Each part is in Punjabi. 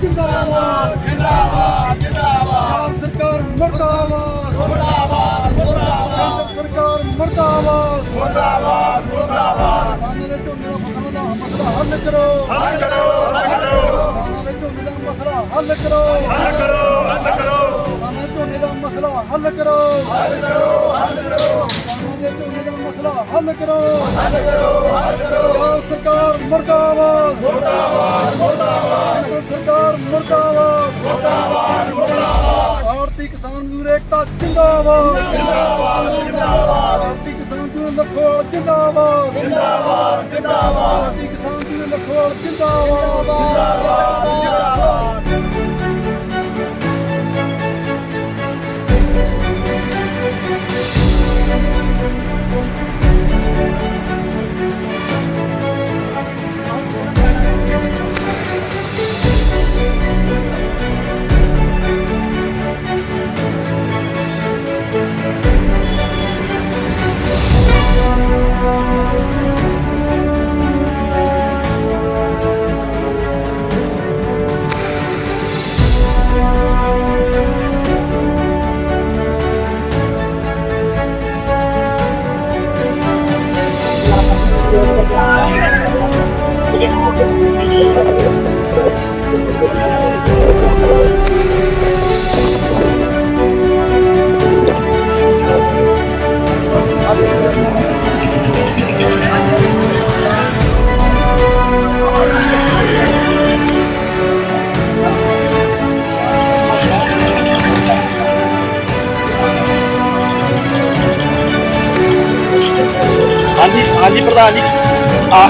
ਜਿੰਦਾਬਾਦ ਜਿੰਦਾਬਾਦ ਜਿੰਦਾਬਾਦ। ਸਰਕਾਰ ਮਰਦਾਬਾਦ। ਮਰਦਾਬਾਦ ਮਰਦਾਬਾਦ। ਸਰਕਾਰ ਮਰਦਾਬਾਦ। ਮਰਦਾਬਾਦ ਮਰਦਾਬਾਦ। ਦੇ ਝੋਨੇ ਦਾ ਮਸਲਾ ਦਾ ਮਸਲਾ ਹੱਲ ਕਰੋ। ਹੱਲ ਕਰੋ ਹੱਲ ਕਰੋ। ਦੇ ਝੋਨੇ ਦਾ ਮਸਲਾ ਹੱਲ ਕਰੋ। ਹੱਲ ਕਰੋ ਹੱਲ ਕਰੋ। ਮਸਲਾ ਹੱਲ ਕਰੋ। ਹੱਲ ਕਰੋ ਹੱਲ ਕਰੋ ਸਾਨੂੰ ਦੇ ਝੋਨੇ ਦਾ ਮਸਲਾ ਹੱਲ ਕਰੋ। ਹੱਲ ਕਰੋ ਹੱਲ ਕਰੋ ਸਰਕਾਰ ਮਰਦਾਬਾਦ। ਮਰਦਾਬਾਦ ਮਰਦਾਬਾਦ ਸਰਕਾਰ ਮਰਦਾਬਾਦ। ਮਰਦਾਬਾਦ ਮਰਦਾਬਾਦ ਆਰਤੀ ਕਿਸਾਨ ਮਜ਼ਦੂਰ ਏਕਤਾ ਜਿੰਦਾਬਾਦ। ਜਿੰਦਾਬਾਦ ਜਿੰਦਾਬਾਦ ਆਰਤੀ ਕਿਸਾਨ ਮਜ਼ਦੂਰ ਲਖੋਲ ਜਿੰਦਾਬਾਦ। ਜਿੰਦਾਬਾਦ ਜਿੰਦਾਬਾਦ ਆਰਤੀ ਕਿਸਾਨ ਮਜ਼ਦੂਰ ਲਖੋਲ ਜਿੰਦਾਬਾਦ ਜਿੰਦਾਬਾਦ।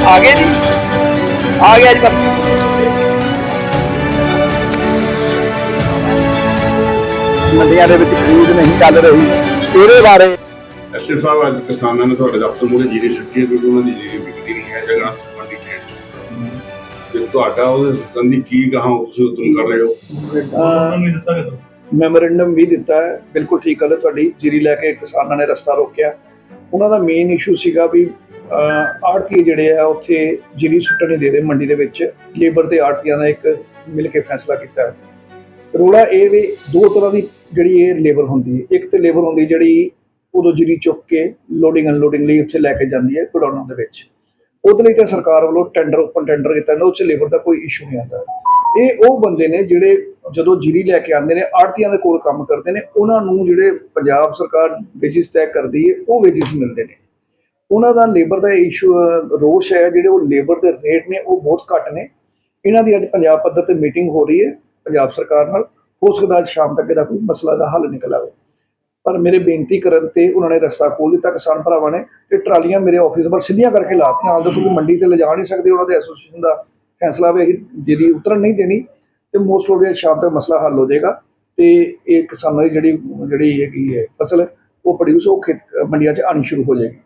ਆ ਗਏ ਜੀ। ਆ ਗਿਆ ਜੀ ਬਸ। ਮੰਡੀਆਂ ਦੇ ਵਿੱਚ ਖਰੀਦ ਨਹੀਂ ਚੱਲ ਰਹੀ। ਇਹਦੇ ਬਾਰੇ ਐਸਐਸ ਸਾਹਿਬ ਅੱਜ ਕਿਸਾਨਾਂ ਨੇ ਤੁਹਾਡੇ ਦਫ਼ਤਰ ਮੂਹਰੇ ਜੀਰੀ ਛੱਡੀ ਹੈ ਕਿਉਂਕਿ ਉਹਨਾਂ ਦੀ ਜੀਰੀ ਵਿਕਦੀ ਨਹੀਂ ਹੈ ਜਗ੍ਹਾ ਮੰਡੀ ਚ ਤੇ। ਤੁਹਾਡਾ ਉਹਦੇ ਸੰਬੰਧੀ ਕੀ ਕਹਾਂ ਤੁਸੀਂ ਉਤਮ ਕਰ ਰਹੇ ਹੋ? ਮੈਮੋਰੈਂਡਮ ਵੀ ਦਿੱਤਾ ਹੈ। ਬਿਲਕੁਲ ਠੀਕ ਗੱਲ ਹੈ ਤੁਹਾਡੀ। ਜੀਰੀ ਲੈ ਕੇ ਕਿਸਾਨਾਂ ਨੇ ਰਸਤਾ ਰੋਕਿਆ। ਉਹਨਾਂ ਦਾ ਮੇਨ ਇਸ਼ੂ ਸੀਗਾ ਵੀ ਆੜਤੀ ਜਿਹੜੇ ਆ, ਉੱਥੇ ਜੀਰੀ ਸੁੱਟਣ ਨਹੀਂ ਦੇ ਰਹੇ ਮੰਡੀ ਦੇ ਵਿੱਚ ਲੇਬਰ ਤੇ ਆੜਤੀਆਂ ਦਾ ਇੱਕ ਮਿਲ ਕੇ ਫੈਸਲਾ ਕੀਤਾ। ਹੈ ਰੋੜਾ ਇਹ ਵੀ ਦੋ ਤਰ੍ਹਾਂ ਦੀ ਜਿਹੜੀ ਇਹ ਲੇਬਰ ਹੁੰਦੀ ਹੈ। ਇੱਕ ਤੇ ਲੇਬਰ ਹੁੰਦੀ ਜਿਹੜੀ ਉਦੋਂ ਜੀਰੀ ਚੁੱਕ ਕੇ ਲੋਡਿੰਗ ਅਨਲੋਡਿੰਗ ਲਈ ਉੱਥੇ ਲੈ ਕੇ ਜਾਂਦੀ ਹੈ ਗੋਡਾਊਨਾਂ ਦੇ ਵਿੱਚ। ਉਹਦੇ ਲਈ ਤਾਂ ਸਰਕਾਰ ਵੱਲੋਂ ਟੈਂਡਰ ਓਪਨ ਟੈਂਡਰ ਕੀਤਾ ਜਾਂਦਾ ਉਹ 'ਚ ਲੇਬਰ ਦਾ ਕੋਈ ਇਸ਼ੂ ਨਹੀਂ ਆਉਂਦਾ। ਇਹ ਉਹ ਬੰਦੇ ਨੇ ਜਿਹੜੇ ਜਦੋਂ ਜੀਰੀ ਲੈ ਕੇ ਆਉਂਦੇ ਨੇ ਆੜਤੀਆਂ ਦੇ ਕੋਲ ਕੰਮ ਕਰਦੇ ਨੇ, ਉਹਨਾਂ ਨੂੰ ਜਿਹੜੇ ਪੰਜਾਬ ਸਰਕਾਰ ਵੇਜਿਸ ਤੈਅ ਕਰਦੀ ਹੈ, ਉਹ ਵੇਜਿਸ ਮਿਲਦੇ ਨੇ। ਉਹਨਾਂ ਦਾ ਲੇਬਰ ਦਾ ਇਸ਼ੂ ਰੋਸ਼ ਹੈ, ਜਿਹੜੇ ਉਹ ਲੇਬਰ ਦੇ ਰੇਟ ਨੇ, ਉਹ ਬਹੁਤ ਘੱਟ ਨੇ। ਇਹਨਾਂ ਦੀ ਅੱਜ ਪੰਜਾਬ ਪੱਧਰ ਤੇ ਮੀਟਿੰਗ ਹੋ ਰਹੀ ਹੈ, ਪੰਜਾਬ ਸਰਕਾਰ ਨਾਲ। ਹੋ ਸਕਦਾ ਅੱਜ ਸ਼ਾਮ ਤੱਕ ਇਹਦਾ ਕੋਈ ਮਸਲਾ ਦਾ ਹੱਲ ਨਿਕਲ ਆਵੇ। ਪਰ ਮੇਰੇ ਬੇਨਤੀ ਕਰਨ ਤੇ ਉਹਨਾਂ ਨੇ ਰਸਤਾ ਖੋਲ ਦਿੱਤਾ, ਕਿਸਾਨ ਭਰਾਵਾਂ ਨੇ, ਤੇ ਟਰਾਲੀਆਂ ਮੇਰੇ ਆਫਿਸ ਵੱਲ ਸਿੱਧੀਆਂ ਕਰਕੇ ਲਾਤੀਆਂ। ਹਾਲ ਤੱਕ ਮੰਡੀ ਤੇ ਲਿਜਾ ਨਹੀਂ ਸਕਦੇ, ਉਹਨਾਂ ਦੇ ਐਸੋਸੀਏਸ਼ਨ ਦਾ ਫੈਸਲਾ ਵੀ ਜਿਹਦੀ ਉਤਰਨ ਨਹੀਂ ਦੇਣੀ। ਤੇ ਮੋਸਟ ਪ੍ਰੋਬਬਲੀ ਸ਼ਾਮ ਤੱਕ ਮਸਲਾ ਹੱਲ ਹੋ ਜਾਏਗਾ। ਤੇ ਇਹ ਕਿਸਾਨਾਂ ਦੀ ਜਿਹੜੀ ਜਿਹੜੀ ਹੈਗੀ ਹੈ ਫਸਲ, ਉਹ ਪ੍ਰੋਡਿਊਸ ਉਹ ਖੇਤ ਮੰਡੀਆਂ 'ਚ ਆਣੀ ਸ਼ੁਰੂ ਹੋ ਜਾਏਗੀ।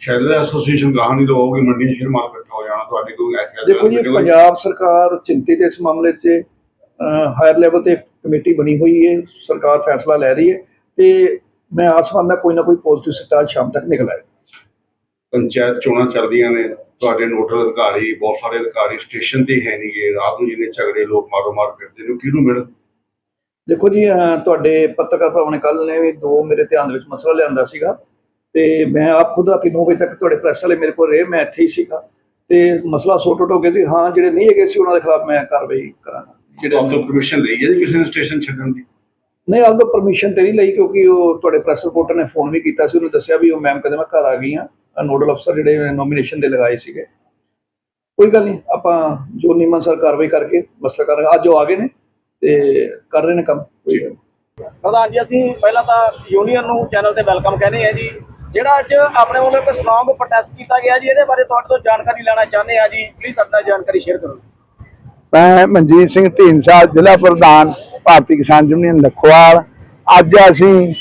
ਸ਼ਾਇਦ ਐਸੋਸੀਏਸ਼ਨ ਗਾਹਾਂ ਨਹੀਂ ਲਵਾਓਗੇ ਮੰਡੀ ਫਿਰ ਮਾਲ ਇਕੱਠਾ ਹੋ ਜਾਣਾ ਤੁਹਾਡੇ ਕੋਈ ਐਸਾ ਦੇਖੋ ਜੀ ਪੰਜਾਬ ਸਰਕਾਰ ਚਿੰਤਿਤ ਇਸ ਮਾਮਲੇ 'ਚ ਹਾਇਰ ਲੈਵਲ ਤੇ ਕਮੇਟੀ ਬਣੀ ਹੋਈ ਹੈ ਸਰਕਾਰ ਫੈਸਲਾ ਲੈ ਰਹੀ ਹੈ ਤੇ ਮੈਂ ਆਸਮਾਨ ਦਾ ਕੋਈ ਨਾ ਕੋਈ ਪੋਜ਼ਿਟਿਵ ਸਿੱਟਾ ਸ਼ਾਮ ਤੱਕ ਨਿਕਲ ਆਏ। ਪੰਚਾਇਤ ਚੋਣਾਂ ਚੱਲਦੀਆਂ ਨੇ ਤੁਹਾਡੇ ਨੋਡਲ ਅਧਿਕਾਰੀ ਬਹੁਤ ਸਾਰੇ ਅਧਿਕਾਰੀ ਸਟੇਸ਼ਨ ਤੇ ਹੈ ਨਹੀਂਗੇ ਰਾਤ ਨੂੰ ਜਿਹਨੇ ਝਗੜੇ ਲੋਕ ਮਾਰੋ ਮਾਰ ਕਰਦੇ ਨੇ ਕਿਹਨੂੰ ਮਿਲਣ? ਦੇਖੋ ਜੀ ਤੁਹਾਡੇ ਪੱਤਰਕਾਰ ਭਰਾਵਾਂ ਨੇ ਕੱਲ ਨੇ ਵੀ ਦੋ ਮੇਰੇ ਧਿਆਨ ਦੇ ਵਿੱਚ ਮਸਲਾ ਲਿਆਂਦਾ ਸੀਗਾ। ਤੇ ਮੈਂ ਆਪ ਖੁਦ ਰਾਤੀ 9 ਵਜੇ ਤੱਕ ਤੁਹਾਡੇ ਪ੍ਰੈਸ ਵਾਲੇ ਮੇਰੇ ਕੋਲ ਰਹੇ ਮੈਂ ਇੱਥੇ ਹੀ ਸੀਗਾ। ਤੇ ਮਸਲਾ ਸੋਟ ਗਿਆ ਸੀ। ਹਾਂ ਜਿਹੜੇ ਨਹੀਂ ਹੈਗੇ ਸੀ ਉਹਨਾਂ ਦੇ ਖਿਲਾਫ ਮੈਂ ਕਾਰਵਾਈ ਕਰਾਂਗਾ। ਜਿਹੜੇ ਆਪ ਤੋਂ ਪਰਮਿਸ਼ਨ ਲਈ ਹੈ ਕਿਸੇ ਨੇ ਸਟੇਸ਼ਨ ਛੱਡਣ ਦੀ? ਨਹੀਂ ਆਪ ਤੋਂ ਪਰਮਿਸ਼ਨ ਤੇ ਨਹੀਂ ਲਈ ਕਿਉਂਕਿ ਉਹ ਤੁਹਾਡੇ ਪ੍ਰੈਸ ਰਿਪੋਰਟਰ ਨੇ ਫੋਨ ਵੀ ਕੀਤਾ ਸੀ ਉਹਨੇ ਦੱਸਿਆ ਵੀ ਉਹ ਮੈਮ ਕਹਿੰਦੇ ਮੈਂ ਘਰ ਆ ਗਈ ਹਾਂ। ਨੋਡਲ ਅਫਸਰ ਜਿਹੜੇ ਨੋਮੀਨੇਸ਼ਨ ਦੇ ਲਗਾਏ ਸੀਗੇ। ਕੋਈ ਗੱਲ ਨਹੀਂ ਆਪਾਂ ਜੋ ਨਿਯਮ ਅਨੁਸਾਰ ਕਾਰਵਾਈ ਕਰਕੇ ਮਸਲਾ ਕਰਾਂਗੇ। ਅੱਜ ਉਹ ਆ ਗਏ ਨੇ ਤੇ ਕਰ ਰਹੇ ਨੇ ਕੰਮ। ਕੋਈ ਗੱਲ ਨਹੀਂ। ਪ੍ਰਧਾਨ ਜੀ ਅਸੀਂ ਪਹਿਲਾਂ ਤਾਂ ਯੂਨੀਅਨ ਨੂੰ ਚੈਨਲ ਤੇ ਵੈਲਕਮ ਕਹਿੰਦੇ ਆ ਜੀ। ਜਿਹੜਾ ਅੱਜ ਆਪਣੇ ਵੱਲੋਂ ਇੱਕ ਸਟਰੋਂਗ ਪ੍ਰੋਟੈਸਟ ਕੀਤਾ ਗਿਆ ਜੀ, ਇਹਦੇ ਬਾਰੇ ਤੁਹਾਡੇ ਤੋਂ ਜਾਣਕਾਰੀ ਲੈਣਾ ਚਾਹੁੰਦੇ ਆ ਜੀ। ਪਲੀਜ਼ ਆਪਣਾ ਜਾਣਕਾਰੀ ਸ਼ੇਅਰ ਕਰੋ। ਮੈਂ ਮਨਜੀਤ ਸਿੰਘ ਢੀਂਡਸਾ ਜ਼ਿਲ੍ਹਾ ਪ੍ਰਧਾਨ, ਭਾਰਤੀ ਕਿਸਾਨ ਯੂਨੀਅਨ ਲਖਵਾਲ। ਅੱਜ ਅਸੀਂ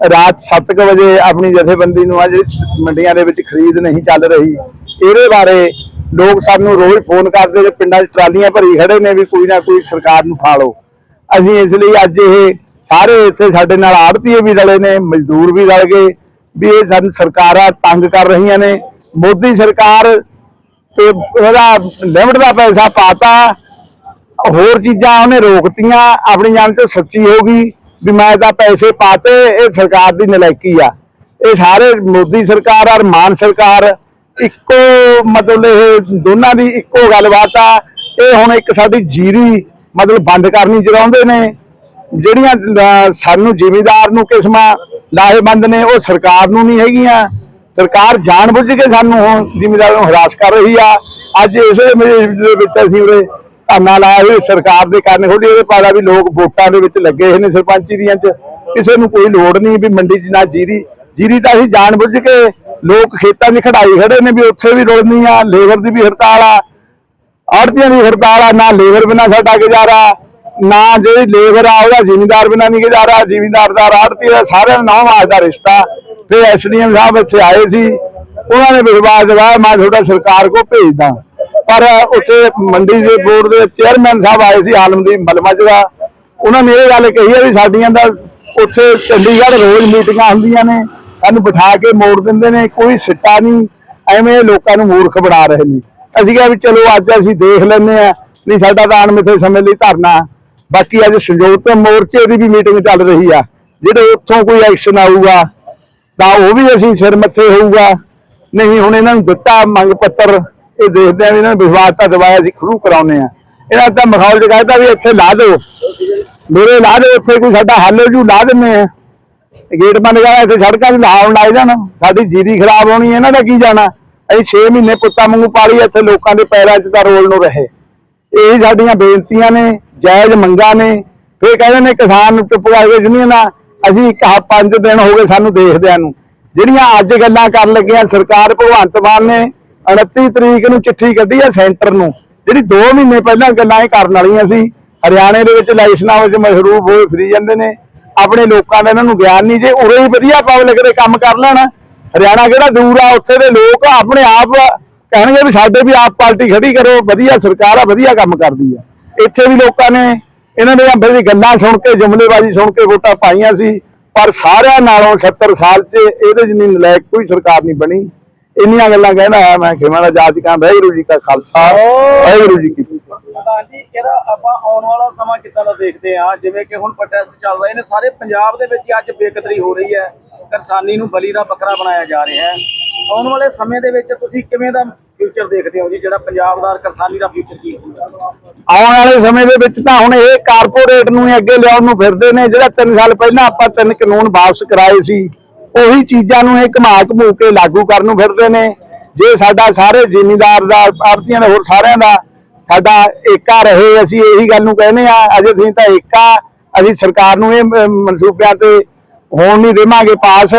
ਰਾਤ 7:00 ਵਜੇ ਆਪਣੀ ਜਥੇਬੰਦੀ ਨੂੰ ਅੱਜ ਮੰਡੀਆਂ ਦੇ ਵਿੱਚ ਖਰੀਦ ਨਹੀਂ ਚੱਲ ਰਹੀ। ਇਹਦੇ ਬਾਰੇ ਲੋਕ ਸਾਨੂੰ ਰੋਜ਼ ਫੋਨ ਕਰਦੇ ਨੇ, ਪਿੰਡਾਂ 'ਚ ਟਰਾਲੀਆਂ ਭਰੀ ਖੜੇ ਨੇ ਵੀ ਕੋਈ ਨਾ ਕੋਈ ਸਰਕਾਰ ਨੂੰ ਫਾਲੋ ਅਸੀਂ ਇਸ ਲਈ ਅੱਜ ਇਹ ਸਾਰੇ ਇੱਥੇ ਸਾਡੇ ਨਾਲ ਆੜਤੀਏ ਵੀ ਰਲੇ ਨੇ, ਮਜ਼ਦੂਰ ਵੀ ਰਲ ਗਏ। ਵੀ ਇਹ ਸਾਨੂੰ ਸਰਕਾਰਾਂ ਤੰਗ ਕਰ ਰਹੀਆਂ ਨੇ। ਮੋਦੀ ਸਰਕਾਰ ਤੇ ਉਹਦਾ ਲਿਮਟ ਦਾ ਪੈਸਾ ਪਾਤਾ। ਹੋਰ ਚੀਜ਼ਾਂ ਉਹਨੇ ਰੋਕਤੀਆਂ, ਆਪਣੀ ਜਾਨ ਤੇ ਸੱਚੀ ਹੋ ਗਈ ਵੀ ਮੈਂ ਤਾਂ ਪੈਸੇ ਪਾਤੇ, ਇਹ ਸਰਕਾਰ ਦੀ ਨਲਾਇਕੀ ਆ। ਇਹ ਸਾਰੇ ਮੋਦੀ ਸਰਕਾਰ ਔਰ ਮਾਨ ਸਰਕਾਰ ਇੱਕੋ ਮਤਲਬ ਇਹ ਦੋਨਾਂ ਦੀ ਇੱਕੋ ਗੱਲਬਾਤ ਆ। ਇਹ ਹੁਣ ਇੱਕ ਸਾਡੀ ਜੀਰੀ ਮਤਲਬ ਬੰਦ ਕਰਨੀ ਚਾਹੁੰਦੇ ਨੇ। ਜਿਹੜੀਆਂ ਸਾਨੂੰ ਜ਼ਿਮੀਦਾਰ ਨੂੰ ਕਿਸਮਾਂ ਲਾਹੇਬੰਦ ਨੇ, ਉਹ ਸਰਕਾਰ ਨੂੰ ਨਹੀਂ ਹੈਗੀਆਂ। ਸਰਕਾਰ ਜਾਣਬੁੱਝ ਕੇ ਸਾਨੂੰ ਹੁਣ ਨੂੰ ਹਰਾਸ ਕਰ ਰਹੀ ਆ। ਅੱਜ ਇਸੇ ਮੇਰੇ ਦੇ ਵਿੱਚ ਅਸੀਂ ਉਰੇ ਧਰਨਾ ਲਾਇਆ ਹੋਇਆ ਸਰਕਾਰ ਦੇ ਕਾਰਨ ਥੋੜੀ ਇਹਦੇ ਪਾਦਾ ਵੀ ਲੋਕ ਵੋਟਾਂ ਦੇ ਵਿੱਚ ਲੱਗੇ ਹੋਏ ਨੇ ਸਰਪੰਚੀ ਦੀਆਂ ਚ। ਕਿਸੇ ਨੂੰ ਕੋਈ ਲੋੜ ਨਹੀਂ ਵੀ ਮੰਡੀ 'ਚ ਨਾ ਜੀਰੀ। ਜੀਰੀ ਤਾਂ ਅਸੀਂ ਜਾਣਬੁੱਝ ਕੇ ਲੋਕ ਖੇਤਾਂ 'ਚ ਖੜਾਈ ਖੜੇ ਨੇ ਵੀ ਉੱਥੇ ਵੀ ਰੁਲਣੀ ਆ, ਲੇਬਰ ਦੀ ਵੀ ਹੜਤਾਲ ਆ। ਆੜਤੀਆਂ ਦੀ ਹੜਤਾਲ ਆ, ਨਾ ਲੇਬਰ ਬਿਨਾ ਸਾਡਾ ਗੁਜ਼ਾਰਾ। ਨਾ ਜਿਹੜੀ ਲੇਬਰ ਆ, ਉਹਦਾ ਜ਼ਿਮੀਂਦਾਰ ਬਿਨਾ ਨਹੀਂ ਗੁਜ਼ਾਰਾ ਜ਼ਿਮੀਂਦਾਰ ਦਾ ਆੜਤੀ ਦਾ ਸਾਰਿਆਂ ਦਾ ਨਾਮ ਆਜ ਦਾ ਰਿਸ਼ਤਾ। ਫਿਰ ਐਸਡੀਐਮ ਸਾਹਿਬ ਇੱਥੇ ਆਏ ਸੀ, ਉਹਨਾਂ ਨੇ ਵਿਸ਼ਵਾਸ ਦਿਵਾਇਆ, ਮੈਂ ਤੁਹਾਡਾ ਸਰਕਾਰ ਕੋ ਭੇਜਦਾ। ਪਰ ਉੱਥੇ ਮੰਡੀ ਦੇ ਬੋਰਡ ਦੇ ਚੇਅਰਮੈਨ ਸਾਹਿਬ ਆਏ ਸੀ ਆਲਮਦੀਨ ਮਲਮਜ ਦਾ ਉਹਨਾਂ ਨੇ ਇਹ ਗੱਲ ਕਹੀ ਹੈ ਵੀ ਸਾਡੀਆਂ ਦਾ ਉੱਥੇ ਚੰਡੀਗੜ੍ਹ ਰੋਜ਼ ਮੀਟਿੰਗਾਂ ਹੁੰਦੀਆਂ ਨੇ, ਸਾਨੂੰ ਬਿਠਾ ਕੇ ਮੋੜ ਦਿੰਦੇ ਨੇ, ਕੋਈ ਸਿੱਟਾ ਨਹੀਂ, ਐਵੇਂ ਲੋਕਾਂ ਨੂੰ ਮੂਰਖ ਬਣਾ ਰਹੇ ਨੇ। ਅਸੀਂ ਕਿਹਾ ਵੀ ਚਲੋ ਅੱਜ ਅਸੀਂ ਦੇਖ ਲੈਂਦੇ ਆ ਨਹੀਂ ਸਾਡਾ ਤਾਂ ਅਣਮਿੱਥੇ ਸਮੇਂ ਲਈ ਧਰਨਾ ਬਾਕੀ ਅੱਜ ਸੰਯੁਕਤ ਮੋਰਚੇ ਦੀ ਵੀ ਮੀਟਿੰਗ ਚੱਲ ਰਹੀ ਆ, ਜਿਹੜੇ ਉੱਥੋਂ ਕੋਈ ਐਕਸ਼ਨ ਆਊਗਾ, ਤਾਂ ਉਹ ਵੀ ਅਸੀਂ ਸਿਰ ਮੱਥੇ ਹੋਊਗਾ। ਨਹੀਂ, ਹੁਣ ਇਹਨਾਂ ਨੂੰ ਦਿੱਤਾ ਮੰਗ ਪੱਤਰ, ਇਹ ਦੇਖਦੇ ਆ ਇਹਨਾਂ ਨੂੰ ਵਿਸ਼ਵਾਸ ਤਾਂ ਦਵਾਇਆ ਅਸੀਂ ਖਰੂ ਕਰਾਉਨੇ ਆ ਇਹਨਾਂ ਦਾ ਮਖੌਲ ਚ ਵੀ ਇੱਥੇ ਲਾ ਦਿਓ। ਮੇਰੇ ਲਾ ਦਿਓ ਇੱਥੇ ਕੋਈ ਸਾਡਾ ਹੱਲ ਹੋ ਜੂ, ਲਾ ਦਿੰਨੇ ਆ ਗੇਟ ਬੰਦ ਕਰਾ ਇੱਥੇ ਸੜਕਾਂ 'ਚ ਲਾਉਣ ਲੱਗ ਜਾਣ। ਸਾਡੀ ਜੀਰੀ ਖਰਾਬ ਹੋਣੀ ਇਹਨਾਂ ਦਾ ਕੀ ਜਾਣਾ? ਅਸੀਂ 6 ਮਹੀਨੇ ਪੁੱਤਾਂ ਵਾਂਗੂ ਪਾਲੀ ਇੱਥੇ ਲੋਕਾਂ ਦੇ ਪੈਰਾਂ 'ਚ ਤਾਂ ਰੋਲ ਨੂੰ ਰਹੇ। ਇਹ ਸਾਡੀਆਂ ਬੇਨਤੀਆਂ ਨੇ। ਜਾਇਜ਼ ਮੰਗਾਂ ਨੇ। ਫੇਰ ਕਹਿੰਦੇ ਨੇ ਕਿਸਾਨ ਨੂੰ ਚੁੱਪ ਕਰਕੇ ਯੂਨੀਅਨਾਂ ਅਸੀਂ ਇੱਕ ਹ ਪੰਜ ਦਿਨ ਹੋ ਗਏ ਸਾਨੂੰ ਦੇਖਦਿਆਂ ਨੂੰ। ਜਿਹੜੀਆਂ ਅੱਜ ਗੱਲਾਂ ਕਰਨ ਲੱਗੀਆਂ, ਸਰਕਾਰ ਭਗਵੰਤ ਮਾਨ ਨੇ 29 ਤਰੀਕ ਨੂੰ ਚਿੱਠੀ ਕੱਢੀ ਆ ਸੈਂਟਰ ਨੂੰ। ਜਿਹੜੀ 2 ਮਹੀਨੇ ਪਹਿਲਾਂ ਗੱਲਾਂ ਇਹ ਕਰਨ ਵਾਲੀਆਂ ਸੀ, ਹਰਿਆਣੇ ਦੇ ਵਿੱਚ ਲਾਇਸਨਾਂ ਵਿੱਚ ਮਸ਼ਰੂਫ ਹੋਏ ਫਿਰੀ ਜਾਂਦੇ ਨੇ। ਆਪਣੇ ਲੋਕਾਂ ਦਾ ਇਹਨਾਂ ਨੂੰ ਗਿਆਨ ਨਹੀਂ, ਜੇ ਉਰੇ ਹੀ ਵਧੀਆ ਪਬਲਿਕ ਦੇ ਕੰਮ ਕਰ ਲੈਣ। ਹਰਿਆਣਾ ਕਿਹੜਾ ਦੂਰ ਆ, ਉੱਥੇ ਦੇ ਲੋਕ ਆਪਣੇ ਆਪ ਕਹਿਣਗੇ ਵੀ ਸਾਡੇ ਵੀ ਆਪ ਪਾਰਟੀ ਖੜੀ ਕਰੋ, ਵਧੀਆ ਸਰਕਾਰ ਆ, ਵਧੀਆ ਕੰਮ ਕਰਦੀ ਆ। ਇੱਥੇ ਵੀ ਲੋਕਾਂ ਨੇ ਇਹਨਾਂ ਦੀਆਂ ਬੜੀ ਗੱਲਾਂ ਸੁਣ ਕੇ, ਜੁਮਲੇਬਾਜ਼ੀ ਸੁਣ ਕੇ ਵੋਟਾਂ ਪਾਈਆਂ ਸੀ, ਪਰ ਸਾਰਿਆਂ ਨਾਲੋਂ 70 ਸਾਲ 'ਚ ਇਹਦੇ ਜਿੰਨੀ ਨਲਾਇਕ ਕੋਈ ਸਰਕਾਰ ਨਹੀਂ ਬਣੀ। ਇੰਨੀਆਂ ਗੱਲਾਂ ਕਹਿੰਦਾ ਹੈ ਮੈਂ, ਖਿਮਾ ਦਾ ਜਾਜ ਕਾਂ, ਵਾਹਿਗੁਰੂ ਜੀ ਕਾ ਖਾਲਸਾ, ਵਾਹਿਗੁਰੂ ਜੀ ਕੀ ਪ੍ਰਧਾਨ ਜੀ, ਇਹਦਾ ਆਪਾਂ ਆਉਣ ਵਾਲਾ ਸਮਾਂ ਕਿੱਦਾਂ ਦਾ ਦੇਖਦੇ ਆ ਜਿਵੇਂ ਕਿ ਹੁਣ ਪ੍ਰੋਟੈਸਟ ਚੱਲ ਰਹੇ ਨੇ, ਸਾਰੇ ਪੰਜਾਬ ਦੇ ਵਿੱਚ ਅੱਜ ਬੇਕਦਰੀ ਹੋ ਰਹੀ ਹੈ। ਕਿਸਾਨੀ ਨੂੰ ਬਲੀ ਦਾ ਬੱਕਰਾ ਬਣਾਇਆ ਜਾ ਰਿਹਾ ਹੈ। ਆਉਣ ਵਾਲੇ ਸਮੇਂ ਦੇ ਵਿੱਚ ਤੁਸੀਂ ਕਿਵੇਂ ਦਾ ਫਿਊਚਰ ਦੇਖਦੇ ਹੋ ਜੀ, ਜਿਹੜਾ ਪੰਜਾਬ ਦਾ ਕਿਸਾਨੀ ਦਾ ਫਿਊਚਰ ਕੀ ਹੋਊਗਾ ਆਉਣ ਵਾਲੇ ਸਮੇਂ ਦੇ ਵਿੱਚ ਤਾਂ ਹੁਣ ਇਹ ਕਾਰਪੋਰੇਟ ਨੂੰ ਹੀ ਅੱਗੇ ਲਿਆਉਣ ਨੂੰ ਫਿਰਦੇ ਨੇ, ਜਿਹੜਾ 3 ਸਾਲ ਪਹਿਲਾਂ ਆਪਾਂ ਤਿੰਨ ਕਾਨੂੰਨ ਵਾਪਸ ਕਰਾਏ ਸੀ, ਉਹੀ ਚੀਜ਼ਾਂ ਨੂੰ ਇਹ ਘੁਮਾ ਘਮੂ ਕੇ ਲਾਗੂ ਕਰਨ ਨੂੰ ਫਿਰਦੇ ਨੇ। ਜੇ ਸਾਡਾ ਸਾਰੇ ਜ਼ਿਮੀਂਦਾਰ ਦਾ, ਆੜਤੀਆਂ ਦਾ, ਹੋਰ ਸਾਰਿਆਂ ਦਾ ਸਾਡਾ ਏਕਾ ਰਹੇ, ਅਸੀਂ ਇਹੀ ਗੱਲ ਨੂੰ ਕਹਿੰਦੇ ਆ ਅਜੇ ਅਸੀਂ ਤਾਂ ਏਕਾ, ਅਸੀਂ ਸਰਕਾਰ ਨੂੰ ਇਹ ਮਨਸੂਬਿਆਂ ਤੇ ਹੋਣ ਨਹੀਂ ਦੇਵਾਂਗੇ ਪਾਸ।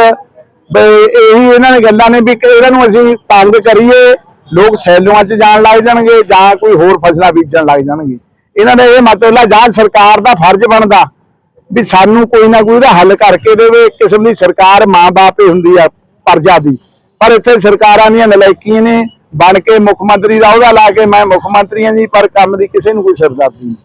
ਵੀ ਇਹੀ ਇਹਨਾਂ ਨੇ ਗੱਲਾਂ ਨੇ ਵੀ ਇਹਨਾਂ ਨੂੰ ਅਸੀਂ ਤੰਗ ਕਰੀਏ, ਲੋਕ ਸੈਲੂਆਂ 'ਚ ਜਾਣ ਲੱਗ ਜਾਣਗੇ ਜਾਂ ਕੋਈ ਹੋਰ ਫਸਲਾਂ ਬੀਜਣ ਲੱਗ ਜਾਣਗੇ। ਇਹਨਾਂ ਦਾ ਇਹ ਮਤਲਬ ਜਾਂ ਸਰਕਾਰ ਦਾ ਫਰਜ਼ ਬਣਦਾ ਵੀ ਸਾਨੂੰ ਕੋਈ ਨਾ ਕੋਈ ਦਾ ਹੱਲ ਕਰਕੇ ਦੇਵੇ ਕਿਸਮ ਦੀ ਸਰਕਾਰ ਮਾਂ-ਬਾਪ ਹੀ ਹੁੰਦੀ ਆ ਪਰਜਾ ਦੀ। ਪਰ ਇੱਥੇ ਸਰਕਾਰਾਂ ਦੀਆਂ ਨਲਾਇਕੀਆਂ ਨੇ ਬਣ ਕੇ ਮੁੱਖ ਮੰਤਰੀ ਦਾ ਉਹਦਾ ਲਾ ਕੇ, ਮੈਂ ਮੁੱਖ ਮੰਤਰੀ ਹਾਂ ਜੀ ਪਰ ਕੰਮ ਦੀ ਕਿਸੇ ਨੂੰ ਕੋਈ ਸਰਦਾਰਦੀ ਨਹੀਂ।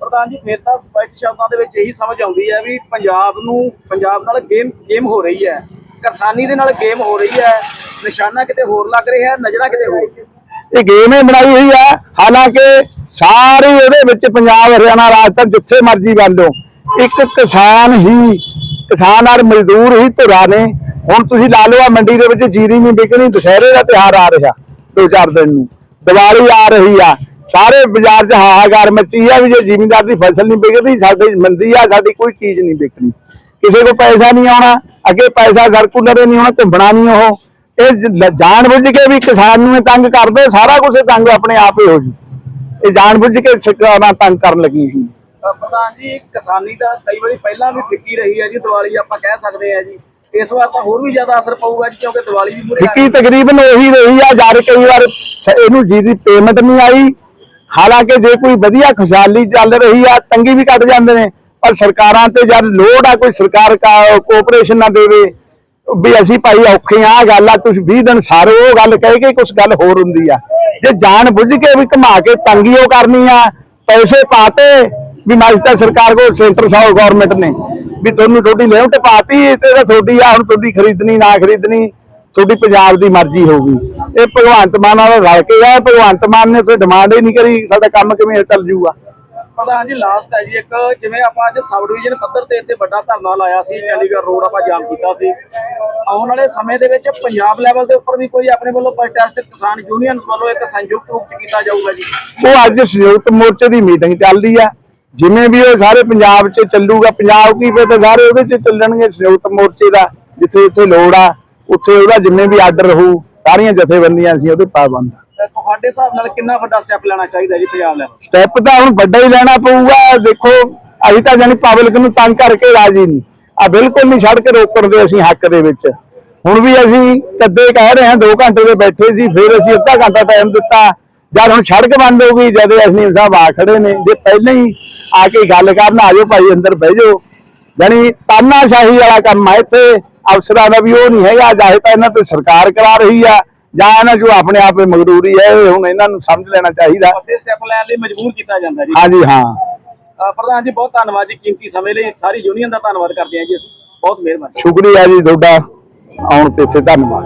ਪ੍ਰਧਾਨ ਜੀ, ਫਿਰ ਤਾਂ ਸਪਸ਼ਟ ਸ਼ਬਦਾਂ ਦੇ ਵਿੱਚ ਇਹੀ ਸਮਝ ਆਉਂਦੀ ਹੈ ਵੀ ਪੰਜਾਬ ਨੂੰ, ਪੰਜਾਬ ਨਾਲ ਗੇਮ ਗੇਮ ਹੋ ਰਹੀ ਹੈ। ਕਿਸਾਨੀ ਦੇ ਨਾਲ ਗੇਮ ਹੋ ਰਹੀ ਹੈ। ਨਿਸ਼ਾਨਾ ਕਿਤੇ ਹੋਰ ਲੱਗ ਰਿਹਾ ਨਜ਼ਰਾਂ ਕਿਤੇ ਹੋਰ? ਇਹ ਗੇਮ ਹੀ ਬਣਾਈ ਹੋਈ ਹੈ, ਹਾਲਾਂਕਿ ਸਾਰੇ ਇਹਦੇ ਵਿੱਚ ਪੰਜਾਬ, ਹਰਿਆਣਾ ਰਾਜ ਤੱਕ ਜਿੱਥੇ ਮਰਜ਼ੀ ਵੱਲ ਲਓ, ਇੱਕ ਕਿਸਾਨ ਹੀ, ਕਿਸਾਨ ਔਰ ਮਜ਼ਦੂਰ ਹੀ ਧੁਰਾ ਨੇ। ਹੁਣ ਤੁਸੀਂ ਲਾ ਲਓ ਆ ਮੰਡੀ ਦੇ ਵਿੱਚ ਜੀਰੀ ਨਹੀਂ ਵਿਕਣੀ, ਦੁਸ਼ਹਿਰੇ ਦਾ ਤਿਉਹਾਰ ਆ ਰਿਹਾ, ਦੋ ਚਾਰ ਦਿਨ ਨੂੰ। ਦੀਵਾਲੀ ਆ ਰਹੀ ਆ। ਸਾਰੇ ਬਾਜ਼ਾਰ 'ਚ ਹਾਹਾਕਾਰ ਮੱਚੀ ਆ ਵੀ ਜੇ ਜ਼ਿਮੀਂਦਾਰ ਦੀ ਫਸਲ ਨਹੀਂ ਵਿਕਦੀ ਸਾਡੀ ਮੰਦੀ ਆ ਸਾਡੀ ਕੋਈ ਚੀਜ਼ ਨਹੀਂ ਵਿਕਣੀ। ਕਿਸੇ ਕੋ ਪੈਸਾ ਨਹੀਂ ਆਉਣਾ ਅੱਗੇ ਪੈਸਾ ਸਰਕੂਲਰ ਨਹੀਂ ਆਉਣਾ ਘੁੰਮਣਾ ਨਹੀਂ ਉਹ। ਇਹ ਜ- ਜਾਣ ਬੁੱਝ ਕੇ ਵੀ ਕਿਸਾਨ ਨੂੰ ਤੰਗ ਕਰਦੇ ਸਾਰਾ ਕੁਝ ਤੰਗ ਆਪਣੇ ਆਪ ਹੀ ਹੋ ਜੂ। ਇਹ ਜਾਣ ਬੁੱਝ ਕੇ ਸਰਕਾਰਾਂ ਤੰਗ ਕਰਨ ਲੱਗੀ ਸੀ। ਪ੍ਰਧਾਨ ਜੀ ਕਿਸਾਨੀ ਦਾ ਕਈ ਵਾਰੀ ਪਹਿਲਾਂ ਵੀ ਫਿੱਕੀ ਰਹੀ ਹੈ ਜੀ ਦੀਵਾਲੀ ਆਪਾਂ ਕਹਿ ਸਕਦੇ ਹਾਂ ਜੀ। ਇਸ ਵਾਰ ਤਾਂ ਹੋਰ ਵੀ ਜ਼ਿਆਦਾ ਅਸਰ ਪਊਗਾ ਜੀ ਕਿਉਂਕਿ ਦੀਵਾਲੀ ਵੀ ਮੂਰੇ ਫਿੱਕੀ ਤਕਰੀਬਨ ਉਹੀ ਰਹੀ ਆ ਜਦ ਕਈ ਵਾਰ ਇਹਨੂੰ ਜਿਹਦੀ ਪੇਮੈਂਟ ਨਹੀਂ ਆਈ ਹਾਲਾਂਕਿ ਜੇ ਕੋਈ ਵਧੀਆ ਖੁਸ਼ਹਾਲੀ ਚੱਲ ਰਹੀ ਆ, ਤੰਗੀ ਵੀ ਕੱਟ ਜਾਂਦੇ ਨੇ, ਪਰ ਸਰਕਾਰਾਂ ਤੇ ਜਦ ਲੋੜ ਆ ਕੋਈ ਸਰਕਾਰ ਕੋਆਪਰੇਸ਼ਨ ਨਾ ਦੇਵੇ, ਵੀ ਅਸੀਂ ਭਾਈ ਔਖੇ ਆ ਗੱਲ ਆ ਤੁਸੀਂ 20 ਦਿਨ ਸਾਰੇ ਉਹ ਗੱਲ ਕਹਿ ਕੇ ਕੁਝ ਗੱਲ ਹੋਰ ਹੁੰਦੀ ਆ। ਜੇ ਜਾਣ ਬੁੱਝ ਕੇ ਵੀ ਘੁਮਾ ਕੇ ਤੰਗੀ ਉਹ ਕਰਨੀ ਆ, ਪੈਸੇ ਪਾਤੇ ਵੀ ਮਾਜਦਾ ਸਰਕਾਰ ਕੋਲ ਸੈਂਟਰ ਸਾਹ ਗਵਰਨਮੈਂਟ ਨੇ, ਵੀ ਤੁਹਾਨੂੰ ਤੁਹਾਡੀ ਲਿਮਟ ਪਾਤੀ ਤੇ ਤੁਹਾਡੀ ਆ, ਹੁਣ ਤੁਹਾਡੀ ਖਰੀਦਣੀ, ਨਾ ਖਰੀਦਣੀ ਤੁਹਾਡੀ ਪੰਜਾਬ ਦੀ ਮਰਜ਼ੀ ਹੋਊਗੀ। ਇਹ ਭਗਵੰਤ ਮਾਨ ਨਾਲ ਰਲ ਕੇ ਆ ਭਗਵੰਤ ਮਾਨ ਨੇ ਕੋਈ ਡਿਮਾਂਡ ਹੀ ਨਹੀਂ ਕਰੀ ਸਾਡਾ ਕੰਮ ਕਿਵੇਂ ਚੱਲ ਜੂਗਾ ਪ੍ਰਧਾਨ ਜੀ ਲਾਸਟ ਹੈ ਜੀ ਇੱਕ ਜਿਵੇਂ ਆਪਾਂ ਅੱਜ ਸਬ ਡਿਵੀਜ਼ਨ ਪੱਧਰ ਤੇ ਇੱਥੇ ਵੱਡਾ ਧਰਨਾ ਲਾਇਆ ਸੀ ਚੰਡੀਗੜ੍ਹ ਰੋਡ ਆਪਾਂ ਜਾਮ ਕੀਤਾ ਸੀ। ਆਉਣ ਵਾਲੇ ਸਮੇਂ ਦੇ ਵਿੱਚ ਪੰਜਾਬ ਲੈਵਲ ਦੇ ਉੱਪਰ ਵੀ ਕੋਈ ਆਪਣੇ ਵੱਲੋਂ ਪ੍ਰੋਟੈਸਟ ਕਿਸਾਨ ਯੂਨੀਅਨਸ ਵੱਲੋਂ ਇੱਕ ਸੰਯੁਕਤ ਰੂਪ ਚ ਕੀਤਾ ਜਾਊਗਾ ਜੀ। ਉਹ ਅੱਜ ਸੰਯੁਕਤ ਮੋਰਚੇ ਦੀ ਮੀਟਿੰਗ ਚੱਲਦੀ ਆ। ਜਿਵੇਂ ਵੀ ਉਹ ਸਾਰੇ ਪੰਜਾਬ 'ਚ ਚੱਲੂਗਾ ਪੰਜਾਬ ਕੀ ਫਿਰ ਤਾਂ ਸਾਰੇ ਉਹਦੇ 'ਚ ਚੱਲਣਗੇ ਸੰਯੁਕਤ ਮੋਰਚੇ ਦਾ ਜਿੱਥੇ ਜਿੱਥੇ ਲੋੜ ਆ। ਉੱਥੇ ਉਹਦਾ ਜਿੰਨੇ ਵੀ ਆਰਡਰ ਰਹੂ ਸਾਰੀਆਂ ਜਥੇਬੰਦੀਆਂ ਅਸੀਂ ਉਹਦੇ ਪਾਬੰਦ ਆ ਤੁਹਾਡੇ ਹਿਸਾਬ ਨਾਲ ਕਿੰਨਾ ਵੱਡਾ ਸਟੈਪ ਲੈਣਾ ਚਾਹੀਦਾ ਜੀ ਪੰਜਾਬ ਲੈਵਲ ਸਟੈਪ ਤਾਂ ਹੁਣ ਵੱਡਾ ਹੀ ਲੈਣਾ ਪਊਗਾ ਦੇਖੋ ਅਸੀਂ ਤਾਂ ਜਾਨੀ ਪਬਲਿਕ ਨੂੰ ਤੰਗ ਕਰਕੇ ਰਾਜੀ ਨਹੀਂ। ਆ ਬਿਲਕੁਲ ਨਹੀਂ ਸੜਕ ਰੋਕਣ ਦੇ ਅਸੀਂ ਹੱਕ ਦੇ ਵਿੱਚ। ਹੁਣ ਵੀ ਅਸੀਂ ਕਦੇ ਕਹਿ ਰਹੇ ਹਾਂ 2 ਘੰਟੇ ਦੇ ਬੈਠੇ ਸੀ ਫਿਰ ਅਸੀਂ ਅੱਧਾ ਘੰਟਾ ਟਾਈਮ ਦਿੱਤਾ। ਜਦ ਹੁਣ ਸੜਕ ਬੰਦ ਹੋ ਗਈ ਜਦ ਅਸੀਂ ਸਾਹਿਬ ਆ ਖੜੇ ਨੇ ਜੇ ਪਹਿਲਾਂ ਹੀ ਆ ਕੇ ਗੱਲ ਕਰਨ ਆ ਜਾਓ ਭਾਈ ਅੰਦਰ ਬਹਿ ਜਾਓ। ਜਾਨੀ ਤਾਨਾਸ਼ਾਹੀ ਵਾਲਾ ਕੰਮ ਹੈ ਇੱਥੇ। ਅਫਸਰਾਂ ਦਾ ਵੀ ਉਹ ਨਹੀਂ ਹੈਗਾ ਚਾਹੇ ਤਾਂ ਇਹਨਾਂ ਤੇ ਸਰਕਾਰ ਕਰਾ ਰਹੀ ਆ ਜਾਂ ਇਹਨਾਂ ਜੋ ਆਪਣੇ ਆਪੇ ਮਗਰੂਰੀ ਹੈ ਇਹ ਹੁਣ ਇਹਨਾਂ ਨੂੰ ਸਮਝ ਲੈਣਾ ਚਾਹੀਦਾ। ਵੱਡੇ ਸਟੈਪ ਲੈਣ ਲਈ ਮਜਬੂਰ ਕੀਤਾ ਜਾਂਦਾ ਜੀ। ਹਾਂਜੀ ਹਾਂ। ਪ੍ਰਧਾਨ ਜੀ ਬਹੁਤ ਧੰਨਵਾਦ ਜੀ ਕੀਮਤੀ ਸਮੇਂ ਲਈ। ਸਾਰੀ ਯੂਨੀਅਨ ਦਾ ਧੰਨਵਾਦ ਕਰਦੇ ਹਾਂ ਜੀ ਅਸੀਂ। ਬਹੁਤ ਮਿਹਰਬਾਨੀ। ਸ਼ੁਕਰੀਆ ਜੀ ਤੁਹਾਡਾ ਆਉਣ ਤੇ ਇੱਥੇ ਧੰਨਵਾਦ।